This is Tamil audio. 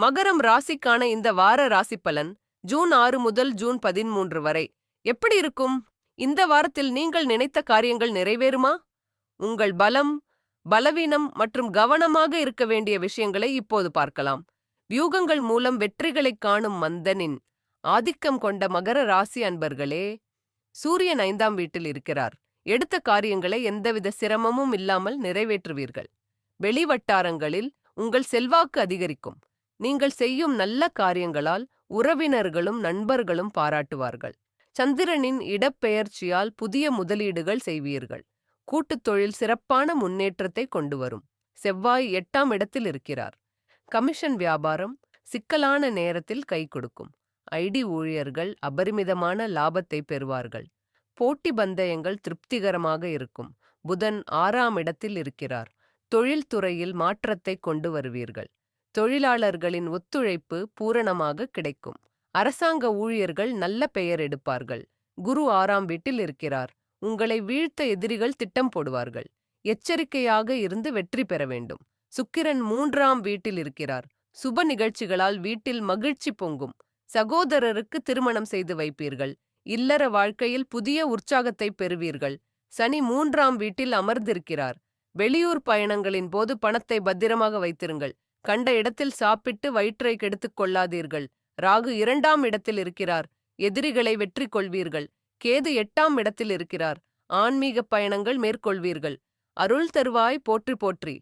மகரம் ராசிக்கான இந்த வார ராசி பலன் ஜூன் ஆறு முதல் ஜூன் பதிமூன்று வரை. எப்படி இருக்கும்? இந்த வாரத்தில் நீங்கள் நினைத்த காரியங்கள் நிறைவேறுமா? உங்கள் பலம் பலவீனம் மற்றும் கவனமாக இருக்க வேண்டிய விஷயங்களை இப்போது பார்க்கலாம். வியூகங்கள் மூலம் வெற்றிகளைக் காணும் மந்தனின் ஆதிக்கம் கொண்ட மகர ராசி அன்பர்களே சூரியன் ஐந்தாம் வீட்டில் இருக்கிறார். எடுத்த காரியங்களை எந்தவித சிரமமும் இல்லாமல் நிறைவேற்றுவீர்கள். வெளிவட்டாரங்களில் உங்கள் செல்வாக்கு அதிகரிக்கும். நீங்கள் செய்யும் நல்ல காரியங்களால் உறவினர்களும் நண்பர்களும் பாராட்டுவார்கள். சந்திரனின் இடப்பெயர்ச்சியால் புதிய முதலீடுகள் செய்வீர்கள். கூட்டுத் தொழில் சிறப்பான முன்னேற்றத்தை கொண்டு வரும் செவ்வாய் எட்டாம் இடத்தில் இருக்கிறார். கமிஷன் வியாபாரம் சிக்கலான நேரத்தில் கை கொடுக்கும். ஐடி ஊழியர்கள் அபரிமிதமான லாபத்தை பெறுவார்கள். போட்டி பந்தயங்கள் திருப்திகரமாக இருக்கும். புதன் ஆறாம் இடத்தில் இருக்கிறார். தொழில்துறையில் மாற்றத்தை கொண்டு வருவீர்கள். தொழிலாளர்களின் ஒத்துழைப்பு பூரணமாக கிடைக்கும். அரசாங்க ஊழியர்கள் நல்ல பெயர் எடுப்பார்கள். குரு ஆறாம் வீட்டில் இருக்கிறார். உங்களை வீழ்த்த எதிரிகள் திட்டம் போடுவார்கள். எச்சரிக்கையாக இருந்து வெற்றி பெற வேண்டும். சுக்கிரன் மூன்றாம் வீட்டில் இருக்கிறார். சுப நிகழ்ச்சிகளால் வீட்டில் மகிழ்ச்சி பொங்கும். சகோதரருக்கு திருமணம் செய்து வைப்பீர்கள். இல்லற வாழ்க்கையில் புதிய உற்சாகத்தை பெறுவீர்கள். சனி மூன்றாம் வீட்டில் அமர்ந்திருக்கிறார். வெளியூர் பயணங்களின் போது பணத்தை பத்திரமாக வைத்திருங்கள். கண்ட இடத்தில் சாப்பிட்டு வயிற்றை கெடுத்துக் கொள்ளாதீர்கள். ராகு இரண்டாம் இடத்தில் இருக்கிறார். எதிரிகளை வெற்றி கொள்வீர்கள் கேது எட்டாம் இடத்தில் இருக்கிறார். ஆன்மீக பயணங்கள் மேற்கொள்வீர்கள். அருள் தருவாய் போற்றி போற்றி.